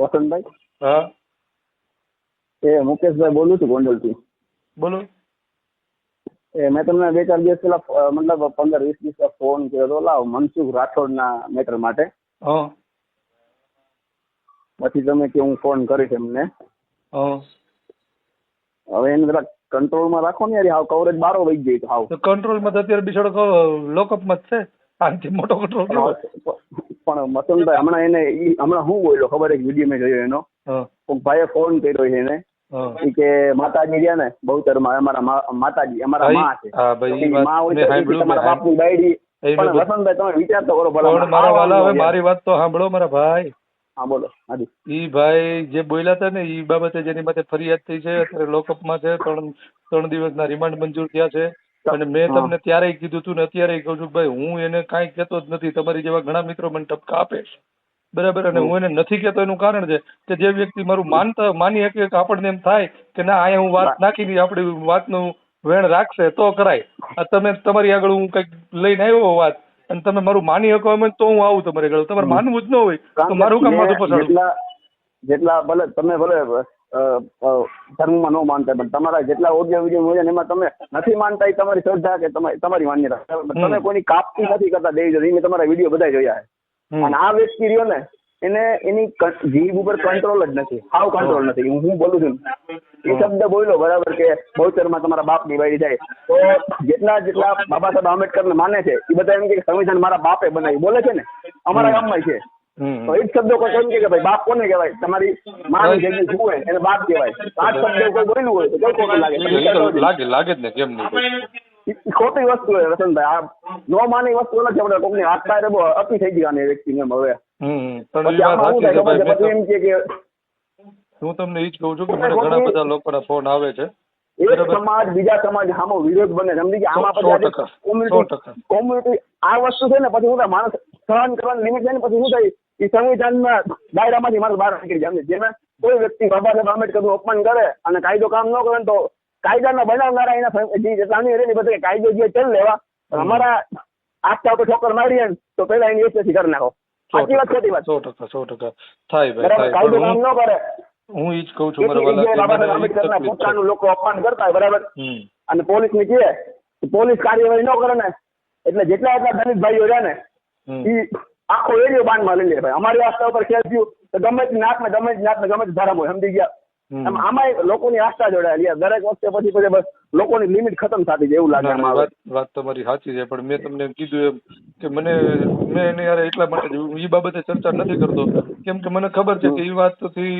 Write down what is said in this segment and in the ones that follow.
વસંતભાઈ હા. એ મુકેશભાઈ બોલું છું ગોંડલથી. બોલો. એ મેં તમને બે ચાર દિવસ પહેલા અ, મતલબ પંદર વીસ દિવસ પહેલા ફોન કર્યો હતો લાવ મનસુખ રાઠોડના મેટર માટે. હા. પછી તમે કે હું ફોન કરીશ એમને. હા. હવે એને જરા કંટ્રોલમાં રાખો ને યાર હાવ કવરેજ બારો વહી ગઈ હાવ. તો કંટ્રોલમાં તો અત્યારે બિચારો લોકઅપમાં જ છે? આનાથી મોટો કંટ્રોલ કેવો? પણ મસંતભાઈ હમણાં એને ઈ હમણાં હું બોલ્યો ખબર એક વીડિયો મેં જોયો એનો? કોઈક ભાઈએ ફોન કર્યો છે એને. ઈ કે માતાજી રહ્યા ને બહુતરમાં અમારા માતાજી અમારા હા, માં છે. હા, માં હોય તો તમારા બાપની બાયડી. પણ વસંતભાઈ તમે વિચાર તો કરો ભલા મારા વાલા હવે હા મારી વાત તો સાંભળો મારા ભાઈ. બોલો ઈ ભાઈ જે બોલ્યા હતા ને ઈ બાબતે જેની માથે ફરિયાદ થઈ છે અત્યારે લોકઅપમાં છે ત્રણ ત્રણ દિવસના રિમાન્ડ મંજૂર થયા છે. અને મેં તમને ત્યારે કીધું હતું ને અત્યારે કહું છું ભાઈ હું એને કાંઈ કહેતો જ નથી. તમારી જેવા ઘણા મિત્રો મને ટપકા આપે છે. બરાબર? અને હું એને નથી કહેતો એનું કારણ છે કે જે વ્યક્તિ મારું માનતા માની શકે કે આપણને એમ થાય કે ના અહીંયા હું વાત નાખી આપણી વાતનું વેણ રાખશે તો કરાય. આ તમે તમારી આગળ હું કંઈક લઈને આવ્યો વાત અને તમે મારું માની શકો એમ તો હું આવું તમારી આગળ. તમારે માનવું જ ન હોય તો મારું કામ માથું પછાડું. જેટલા ભલે તમે ભલે ધર્મમાં ન માનતા પણ તમારા જેટલા ઓડિયો વીડિયો હોય એમાં તમે નથી માનતા એ તમારી શ્રદ્ધા કે તમારી માન્યતા. તમે કોઈની કાપતી નથી કરતા દેવી જોઈએ મેં તમારા વીડિયો બધા જોયા છે. અને આ વ્યક્તિ રહ્યો ને એને એની જીભ ઉપર કંટ્રોલ જ નથી હાવ કંટ્રોલ નથી. હું બોલું છું? એ શબ્દ બોલ્યો બરાબર કે બહુચરમાં તમારા બાપ નિવાડી જાય. તો જેટલા જેટલા બાબા સાહેબ આંબેડકર ને માને છે એ બધા એમ કે સંવિધાન મારા બાપે બનાવી બોલે છે ને? અમારા ગામમાં છે. તો એક શબ્દો કોઈ એમ કે ભાઈ બાપ કોને કહેવાય? તમારી માની જગ્યાએ શું હોય એને બાપ કહેવાય. પાંચ આ શબ્દો કોઈ બોલ્યું હોય તો કઈ ખોટું લાગે. લાગે લાગે જ ને કેમ નહીં ખોટી વસ્તુ છે રતનભાઈ આ નો માની વસ્તુ નથી આપણે કોકની હાથ પાય બહુ અતિ થઈ ગયા એ વ્યક્તિને એમ હવે. પછી એમ કે કે હું તમને એ જ કહું છું કે મને ઘણા બધા લોકોના ફોન આવે છે. એક સમાજ બીજા સમાજ સામો વિરોધ બને સમજી કે આમાં પછી કોમ્યુનિટી કોમ્યુનિટી આ વસ્તુ છે ને પછી શું થાય માણસ સહન કરવાની લિમિટ છે ને પછી શું થાય? એ સંવિધાનના દાયરામાંથી માણસ બહાર નીકળી જાય. સમજે? જેને કોઈ વ્યક્તિ બાબા સાહેબ આંબેડકરનું અપમાન કરે અને કાયદો કામ ન કરે ને તો કાયદાના બનાવનારા એના સં- જે જેટલાની રહે ને એ બધા કાયદો જે ચાલ લેવા હમ. અમારા આખતા ઉપર ઠોકર મારીએ ને તો પેલા એની એસએસસી કરી નાખો. સો સાચી વાત ખોટી વાત. સો ટકા સો ટકા. થાય ભાઈ બરાબર થાય. કાયદો પણ કામ હું ન કરે. હું ઈ જ કહું છું મારા એટલી જગ્યાએ બાબા વાલા સાહેબ કે મને આંબેડકરના ઈ તકલીફ છે. પોતાનું લોકો અપમાન કરતા હોય બરાબર? હમ. અને પોલીસ ને કહે તો પોલીસ કાર્યવાહી ન કરે ને. એટલે જેટલા એટલા દલિત ભાઈઓ રહ્યા ને હમ. ઈ આખો એરિયો બાંધમાં લઈ લે ભાઈ અમારી આસ્થા ઉપર ખેલ થયું તો ગમે જ નાક ને ગમે જ નાક ને ગમે જ ધર્મ હોય સમજી ગયા. આમ આમાંય લોકોની આસ્થા જોડાયેલી દરેક વખતે પછી પછી બસ લોકોની લિમિટ ખતમ થતી જાય એવું લાગે આમાં વાત વાત તમારી સાચી છે પણ મેં તમને કીધું એમ કે મને મેં એને યાર એટલા માટે એ બાબતે ચર્ચા નથી કરતો. કેમ કે મને ખબર છે કે એ વાતથી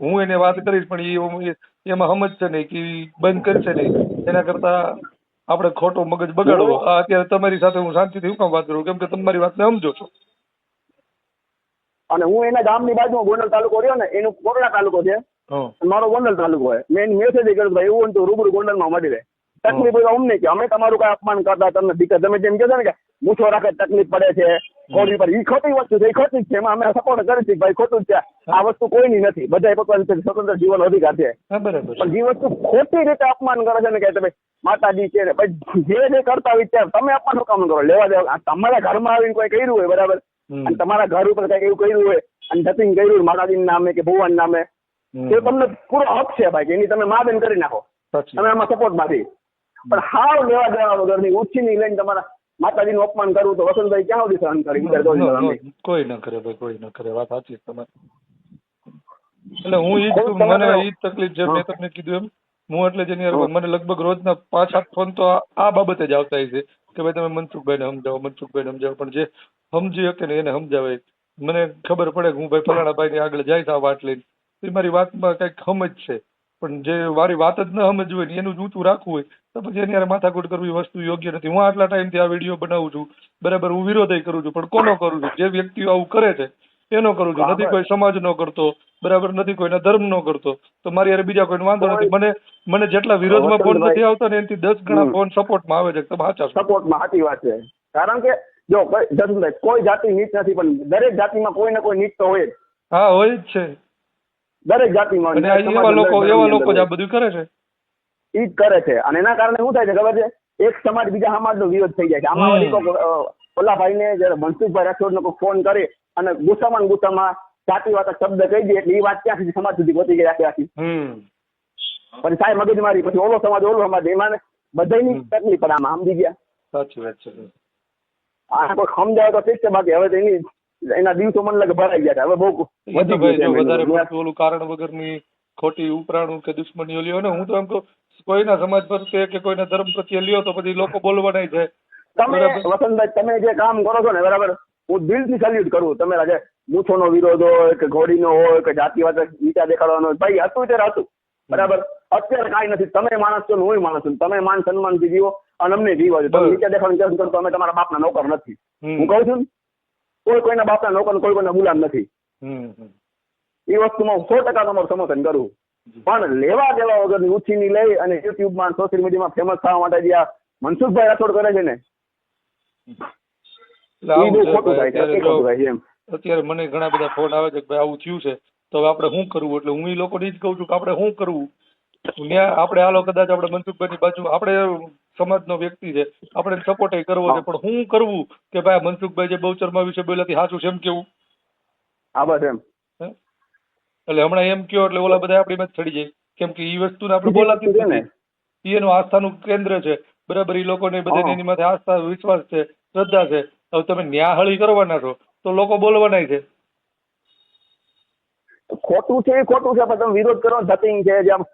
હું એને વાત કરીશ પણ એમાં એમાં સમજશે નહીં કે બંધ કરશે નહીં. એના કરતા આપણે ખોટો મગજ બગાડવો. આ અત્યારે તમારી સાથે હું શાંતિથી હું કામ વાત કરું? કેમ કે તમારી વાતને સમજો છો. અને હું એના ગામની બાજુમાં ગોંડલ તાલુકો રહ્યો ને એનું કોટડા તાલુકો છે. મારો ગોંડલ તાલુકો હોય. મેં મેસેજ કર્યો ભાઈ એવું તો રૂબરૂ ગોંડલમાં મળી રહે. તકલીફ હોય અમને કે અમે તમારું કઈ અપમાન કરતા તમને દીકરા તમે જેમ કહો ને કે મૂછો રાખે તકલીફ પડે છે કોડી પર. એ ખોટી વસ્તુ છે એ ખોટી જ છે. એમાં અમે સપોર્ટ કરી છે ભાઈ ખોટું જ છે. આ વસ્તુ કોઈની નથી. બધા પોતાની સ્વતંત્ર જીવન અધિકાર છે. પણ જે વસ્તુ ખોટી રીતે અપમાન કરે છે ને કે તમે માતાજી છે ને ભાઈ જે જે કરતા હોય ત્યાં તમે અપમાન કામ કરો. લેવા દેવા. તમારા ઘરમાં આવીને કોઈ કર્યું હોય બરાબર. અને તમારા ઘર ઉપર કઈ એવું કર્યું હોય અને જતીન કર્યું હોય માતાજીના નામે કે ભગવાન નામે. તો તમને પૂરો હક છે ભાઈ એની તમે મા બેન કરી નાખો. તમે આમાં સપોર્ટમાંથી પણ હાવ લેવા દેવા વગરની ઉછીની લઈને તમારા માતાજીનું અપમાન કરવું તો વસંતભાઈ ક્યાં સુધી સહન કરી? વિચાર નો. નો, કોઈ ન કરે ભાઈ કોઈ ન કરે. વાત સાચી તમારી. એટલે હું ઈ જ મને ઈ તકલીફ છે મેં તમને કીધું એમ. હું એટલે જેની મને લગભગ રોજના પાંચ સાત ફોન તો આ આ બાબતે જ આવતા છે. કે ભાઈ તમે મનસુખભાઈને સમજાવો મનસુખભાઈને સમજાવો. પણ જે સમજી શકે ને એને સમજાવે. મને ખબર પડે કે હું ભાઈ ફલાણા ભાઈની આગળ જાય આ વાત લઈને. તો ઈ મારી વાતમાં કંઈક સમજ છે. પણ જે મારી વાત જ ન સમજવું હોય એનું જ ઊંચું રાખવું હોય, તો પછી એની માથાકૂટ કરવી વસ્તુ યોગ્ય નથી. હું આટલા ટાઈમથી આ વીડિયો બનાવું છું. બરાબર હું વિરોધય કરું છું, પણ કોનો કરું છું? જે વ્યક્તિઓ આવું કરે છે એનો કરું છું. નથી કોઈ સમાજ નો કરતો બરાબર? નથી કોઈના ધર્મ નો કરતો. તો મારી હારે બીજા કોઈ વાંધો નથી. મને મને જેટલા વિરોધમાં ફોન નથી આવતા ને એનાથી દસ ગણા ફોન સપોર્ટમાં આવે છે તમે સાચા સપોર્ટમાં સાચી વાત છે. કારણ કે જો કોઈ જસુભાઈ કોઈ જાતિ નીચ નથી પણ દરેક જાતિમાં કોઈ ને કોઈ નીચ તો હોય હા હોય જ છે. દરેક જાતિમાં એવા લોકો એવા લોકો જ આ બધું કરે છે? ઈ જ કરે છે. અને એના કારણે શું થાય છે ખબર છે? એક સમાજ બીજા સમાજનો વિરોધ થઈ જાય છે. આમાં ને ઓલા ભાઈને જયારે મનસુખભાઈ રાઠોડ નો ફોન કરે અને ગુસ્સામાં ગુસ્સામાં જાતિવાદ શબ્દ કહી દે એટલે એ વાત ક્યાં સુધી સમાજ સુધી પહોંચી ગઈ આખી આખી પછી સાહેબ મગજમારી પછી ઓલો સમાજ ઓલો સમાજ એમાં બધાની. તકલીફ પણ આમાં સમજી ગયા. સાચી વાત છે. આ કોઈ સમજાવે તો ઠીક છે બાકી હવે તો એની એના દિવસો મને લાગે ભરાઈ ગયા હવે બહુ ગયું વધારે ઓલું કારણ વગરની ખોટી ઉપરાણું કે દુશ્મની લ્યો ને હું તો એમ કહું કોઈના સમાજ પ્રત્યે કે કોઈના ધર્મ પ્રત્યે લ્યો તો પછી લોકો બોલવાના છે. તમે વસંતભાઈ તમે જે કામ કરો છો ને બરાબર? હું દિલથી સલ્યુટ કરું. તમે આજે મૂછોનો વિરોધ હોય કે ઘોડીનો હોય કે જાતિવાદ નીચા દેખાડવાનો હોય. ભાઈ હતું ત્યારે હતું બરાબર? અત્યારે કાંઈ નથી. તમે માણસ છો હું માણસ છું. તમે માન સન્માનથી જીવો અને અમને જીવો છો તમે. નીચા દેખાડવાનું કરો તો અમે તમારા બાપના નોકર નથી. હું કહું છું કોઈ કોઈના બાપના નોકર કોઈ કોઈના ગુલામ નથી. એ વસ્તુમાં સો ટકા તમારું સમર્થન કરું. પણ લેવા દેવા વગરની ઉછીની લઈ અને યુટ્યુબમાં સોશિયલ મીડિયામાં ફેમસ થવા માટે જે આ મનસુખભાઈ રાઠોડ કરે છે ને અત્યારે એ મને ઘણા બધા ફોન આવે છે કે ભાઈ આવું થયું છે તો હવે આપણે શું કરવું? એટલે હું એ લોકોને જ કહું છું કે આપણે શું કરવું? ત્યાં આપણે હાલો કદાચ આપણે મનસુખભાઈની બાજુ આપણે સમાજનો વ્યક્તિ છે આપણે સપોર્ટ કરવો છે પણ શું કરવું કે ભાઈ મનસુખભાઈ જે બહુચરમા વિશે બોલ્યા સાચું છે એમ કેવું? હા બસ એમ. એટલે હમણાં એમ કયો એટલે ઓલા બધા આપણી માં ચડી જાય. કેમ કે ઈ વસ્તુને આપણે બોલાતી છે ને. એનું આસ્થાનું કેન્દ્ર છે. બરાબર એ લોકોને બધાને. એની માથે આસ્થા વિશ્વાસ છે શ્રદ્ધા છે. હવે તમે ન્યાહળી કરવાના છો તો લોકો બોલવાના છે. ખોટું છે એ ખોટું છે પણ તમે વિરોધ કરો ધતિંગ છે જેમ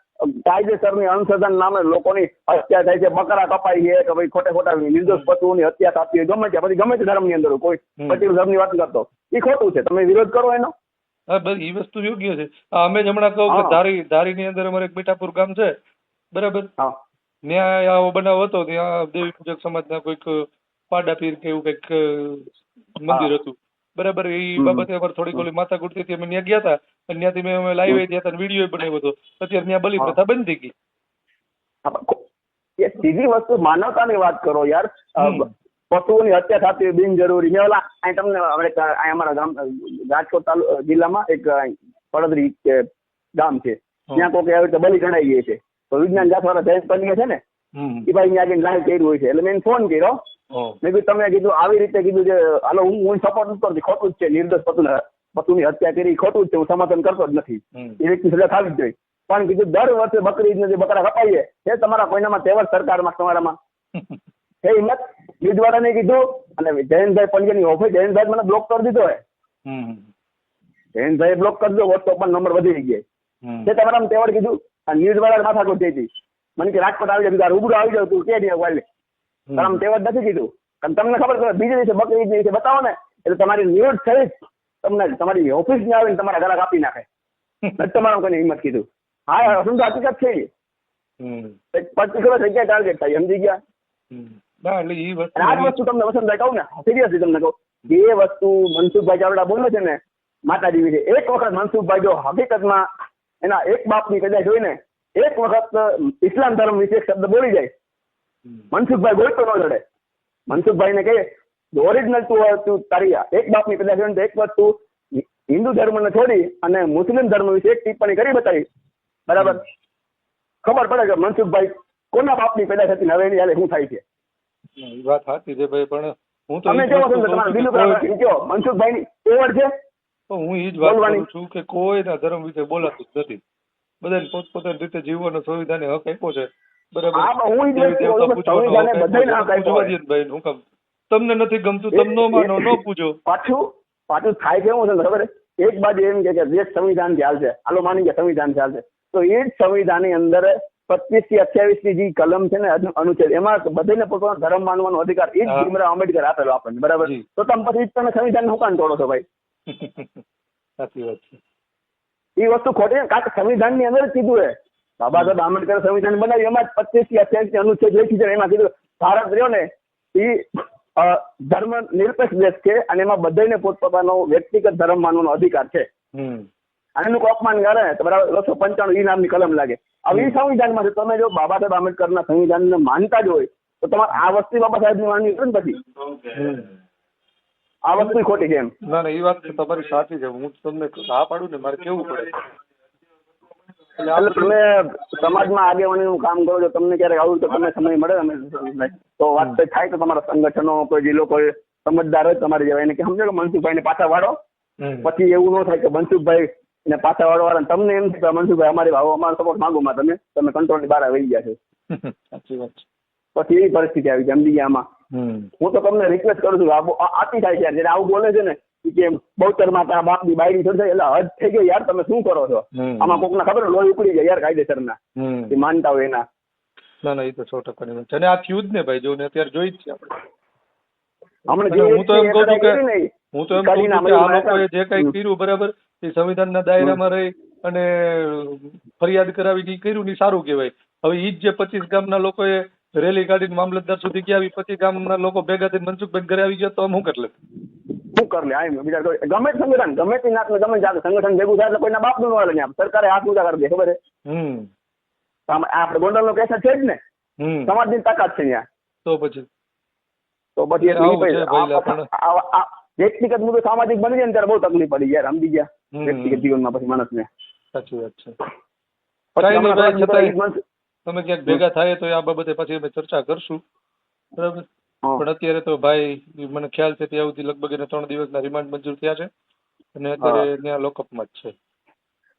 કાયદેસરની અંશધન નામે લોકોની હત્યા થાય છે બકરા કપાઈ છે કે ભાઈ ખોટે ખોટા નિર્દોષ પશુઓની હત્યા થતી હોય ગમે છે પછી ગમે તે ધર્મની અંદર કોઈ. પર્ટિક્યુલર ધર્મની વાત કરતો એ ખોટું છે તમે વિરોધ કરો એનો? હા બસ ઈ વસ્તુ યોગ્ય છે. અમે જ હમણાં કહું કે. ધારી ધારીની અંદર અમારે એક મીઠાપુર ગામ છે બરાબર? ત્યાં આવો બનાવ હતો ત્યાં દેવી પૂજક સમાજના કોઈક પાડા પીર કે એવું કંઈક મંદિર હતું. બરાબર એ. બાબતે અમારે થોડીક ઓલી માથા હતી અમે ત્યાં ગયા હતા અને ત્યાંથી મેં અમે લાઈવ ગયા હતા વીડિયો બનાવ્યો હતો. અત્યારે ત્યાં બલિ. પ્રથા બંધ થઈ ગઈ. સીધી વસ્તુ માનવતાની વાત કરો યાર. પશુઓની હત્યા થતી બિનજરૂરી. મેં ઓલા અહીં તમને અમારા ગામ રાજકોટ જિલ્લામાં એક પડદરી ગામ છે. ત્યાં કોઈ આવી રીતે બલિ ગણાઈ ગઈ છે. તો વિજ્ઞાન જાતવાળા જયંત પંડ્યા છે ને એ ભાઈ ત્યાં આગળ લાઈવ કર્યું હોય છે. એટલે મેં ફોન કર્યો. મેં કીધું તમે કીધું આવી રીતે કીધું કે હાલો હું હું સપોર્ટ નથી કરતી ખોટું જ છે નિર્દોષ પતુને પતુની હત્યા કરી ખોટું જ છે હું સમર્થન કરતો જ નથી. એ વ્યક્તિ સજા થવી જ જોઈએ. પણ કીધું દર વર્ષે બકરી ઈદને જે બકરા કપાઈએ એ તમારા કોઈનામાં તહેવાર સરકારમાં તમારામાં. એ હિંમત બીજવાળાને કીધું અને જયંતભાઈ પંડ્યાની ઓફિસ જયંતભાઈ મને બ્લોક કરી દીધો હે. જયંતભાઈ બ્લોક કરી દીધો વોટ્સઅપ પર નંબર વધી ગયા તે તમારા તહેવાર કીધું અને ન્યૂઝવાળા માથા થઈ હતી મને કે રાજકોટ આવી જાય રૂબરૂ આવી જાવ તું કે નહીં તારા તહેવાર નથી કીધું. અને તમને ખબર છે બીજે દિવસે બકરી દિવસે બતાવો ને એટલે તમારી ન્યૂઝ થઈ તમને તમારી ઓફિસ ને આવીને તમારા ગળા કાપી નાખે. નથી તમારા કોઈને હિંમત કીધું. હા સમજો હકીકત છે. એક પર્ટિક્યુલર જગ્યાએ ટાર્ગેટ થાય સમજી ગયા? આ વસ્તુ તમને વસંતભાઈ કહું ને સિરિયસલી તમને કહું. કે વસ્તુ મનસુખભાઈ ચાવડા બોલે છે ને માતાજી વિશે એક વખત મનસુખભાઈ જો હકીકતમાં એના એક બાપની કદાચ હોય ને એક વખત ઇસ્લામ ધર્મ વિશે શબ્દ બોલી જાય મનસુખભાઈ ગોળતો ન લડે મનસુખભાઈ ને કહે ઓરિજિનલ તું તું તારી એક બાપની ની હોય એક વાત તું હિન્દુ ધર્મને છોડી અને મુસ્લિમ ધર્મ વિશે એક ટિપ્પણી કરી બતાવી બરાબર? ખબર પડે કે મનસુખભાઈ કોના બાપની પેદા થતી ને હવે એની હાલે શું થાય છે? વાત સાચી છે ભાઈ પણ હું તો તમે કેવો છો? તમારા કહું છું દિલ કે ઉપર કોઈ- એમ ઓવર છે? તો હું એ જ વાત કરું છું કે કોઈના ધર્મ વિશે બોલાતું જ નથી. બધાને પોતપોતાની રીતે જીવવાનો સંવિધાને હક આપ્યો છે. બરાબર. હા, હું સંવિધાને ને હું તમને નથી ગમતું તમે ન માનો ન પૂછો. પાછું પાછું થાય છે ને ખબર એક બાજુ એમ કે જે દેશ સંવિધાન ચાલશે આલો માની કે સંવિધાન ચાલશે તો એ જ સંવિધાનની અંદર પચીસથી અઠ્યાવીસની જે કલમ છે ને અનુ- અનુચ્છેદ એમાં બધાને પોતાનો ધર્મ માનવાનો અધિકાર એ જ ભીમરાવ આંબેડકર આપેલો આપણને બરાબર? તો તમે પછી તમે સંવિધાનનું કાન તોડો છો ભાઈ? સાચી વાત છે. એ વસ્તુ ખોટી છે. કારણ કે સંવિધાનની અંદર જ કીધું છે. બાબા સાહેબ આંબેડકર સંવિધાન બનાવ્યું એમાં પચીસથી અઠ્યાવીસ અનુચ્છેદ લખી છે એમાં કીધું ભારત રહ્યો ને એ ધર્મ નિરપેક્ષ દેશ છે અને એમાં બધાને પોતપોતાનો વ્યક્તિગત ધર્મ માનવાનો અધિકાર છે. એનું અપમાન કરે તો બરાબર બસો પંચાણું ઈ નામની કલમ લાગે. હવે એ સંવિધાનમાં છે તમે જો બાબા સાહેબ આંબેડકરના સંવિધાનને માનતા જ હોય તો તમારે આ વસ્તુ બાબા સાહેબની માનવી પડે ને પછી. આ વસ્તુ ખોટી છે એમ. ના ના એ વાત તમારી સાચી છે. હું તમને હા પાડું ને મારે કેવું પડે? એટલે તમે સમાજમાં આગેવાનીનું કામ કરો છો તમને ક્યારેક આવું તો તમને સમય મળે? અમે તો વાત થાય તો તમારા સંગઠનો કોઈ જિલ્લો લોકો સમજદાર હોય તમારી જેવા. એને કે સમજો કે મનસુખભાઈને પાછા વાળો. પછી એવું ન થાય કે મનસુખભાઈ ને પાછા વાળા તમને એમ થાય કે મનસુખભાઈ અમારી ભાવો અમારો સપોર્ટ માંગો માં તમે. તમે કંટ્રોલની બહાર આવી ગયા છો. સાચી વાત છે. પછી એવી પરિસ્થિતિ આવી સમજી ગયા આમાં હું તો તમને રિક્વેસ્ટ કરું છું કે આ બહુ- આ આતી થાય છે જયારે આવું બોલે છે ને કે બહુતરમાં તારા બાપની બાયડી થશે એટલે હદ થઈ ગઈ યાર તમે શું કરો છો? આમાં કોક ના ખબર લોહી ઉકળી જાય યાર કાયદેસર ના એ માનતા હોય એના. ના ના એ તો સો ટકાની વાત છે. અને આ થયું જ ને ભાઈ જો ને અત્યારે જોઈ જ છે આપણે. હું તો એમ કહું છું કે હું તો એમ કહું છું કે આ લોકોએ જે કઈ કર્યું બરાબર એ સંવિધાનના દાયરામાં રહી અને ફરિયાદ કરાવી કર્યું ને સારું કહેવાય. હવે ઈ જ જે પચીસ ગામના લોકોએ રેલી કાઢીને મામલતદાર સુધી ગયા આવી પચીસ ગામના લોકો ભેગા થઈને મનસુખભાઈ ઘરે આવી ગયા તો આમ શું કરી લે શું કર લે આ એમ બીજા કોઈ- ગમે તે સંગઠન ગમે તે નાતનું ગમે તે જાતનું સંગઠન ભેગું થાય એટલે કોઈના બાપનું ન હાલે ત્યાં સરકારે હાથ ઊંચા કરી દે ખબર છે હમ તો આમ આ આપણે ગોંડલનો કેસ છે જ ને. હમ સમાજની તાકાત છે ત્યાં તો પછી? તો પછી એ આવું એટલી છે ભાઈલા પણ. આ- આ- આ વ્યક્તિગત મુદ્દો સામાજિક બની જાય ને ત્યારે બહુ તકલીફ પડી યાર સમજી ગયા. હમ. વ્યક્તિગત જીવનમાં પછી માણસને. સાચી વાત છે. પછી કાંઈ નહીં હમણાં ભાઈ, તમારા છતાંય- ઈ મનસુખ- તમે ક્યાંક ભેગા થાય તો આ બાબતે પછી અમે ચર્ચા કરશું. બરાબર? હા. પણ અત્યારે તો ભાઈ મને ખ્યાલ છે ત્યાં સુધી લગભગ એને ત્રણ દિવસના રિમાન્ડ મંજૂર થયા છે અને અત્યારે ત્યાં લોકઅપમાં જ છે.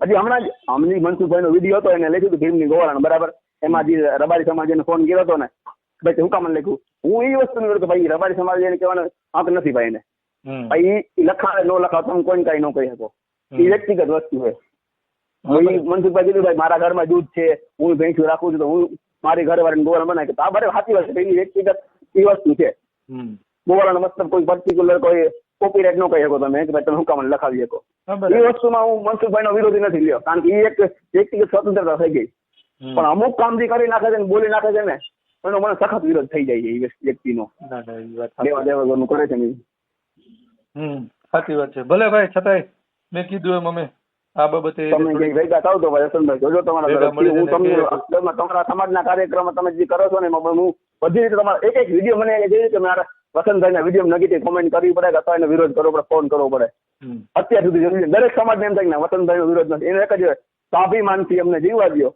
હજી હમણાં જ હમણાં મનસુખભાઈ નો વીડિયો હતો એને લખ્યું હતું ભીમની ગોવાળાનો બરાબર? એમાં જે રબારી સમાજે ફોન કર્યો હતો ને ભાઈ હું કામ લખ્યું? હું એ વસ્તુ નહીં કે ભાઈ રબારી સમાજ એને કહેવાનો આંક નથી ભાઈ એને. ભાઈ લખાવે ન લખાવે તમે કોઈને કઈ ન કહી શકો. એ વ્યક્તિગત વસ્તુ છે. હું મનસુખભાઈ કીધું ભાઈ મારા ઘરમાં દૂધ છે હું ભેંસું રાખું છું તો હું મારી ઘરે વાળીને ગોવાળા બનાવી તો આ બરાબર સાચી વાત છે. વ્યક્તિગત એ વસ્તુ છે. બોવાળાનો મતલબ કોઈ પર્ટિક્યુલર કોઈ કોપીરાઇટ નો કહી શકો તમે કે ભાઈ તમે હું લખાવી શકો. એ. વસ્તુમાં હું મનસુખભાઈ નો વિરોધી નથી લ્યો. કારણ કે એ એક વ્યક્તિગત સ્વતંત્રતા થઈ ગઈ. પણ અમુક કામ જે કરી નાખે છે ને બોલી નાખે છે ને એનો મને સખત વિરોધ થઈ જાય છે એ વ્યક્તિ- વ્યક્તિનો. દેવા દેવા કરે છે હમ સાચી વાત છે. ભલે ભાઈ છતાંય મેં કીધું એમ અમે. આ બાબતે તમે ભેગા થાવ તો ભાઈ હસનભાઈ જોજો તમારા. હું તમને તમારા સમાજના કાર્યક્રમ તમે જે કરો છો ને એમાં હું બધી રીતે તમારે એક એક વીડિયો મને જે રીતે મારા વસંતભાઈના વીડિયો નેગેટિવ કોમેન્ટ કરવી પડે અથવા એનો વિરોધ કરવો પડે ફોન કરવો પડે. અત્યાર સુધી જરૂરી. દરેક સમાજને એમ થાય કે ના વસંતભાઈનો વિરોધ નથી. એને એક જ સ્વાભિમાનથી અમને જીવવા દો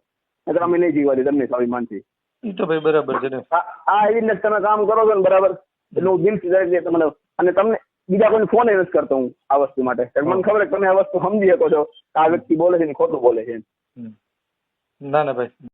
એટલે અમે નહીં જીવવા દે તમને સ્વાભિમાનથી. એ તો ભાઈ બરાબર છે આ એવી રીતે તમે કામ કરો છો ને બરાબર? એટલે હું દિલથી દરેક તમને. અને તમને બીજા કોઈને ફોન નથી કરતો હું આ વસ્તુ માટે. મને ખબર છે કે તમે આ વસ્તુ સમજી શકો છો આ વ્યક્તિ બોલે છે ને ખોટું બોલે છે. ના ના ભાઈ.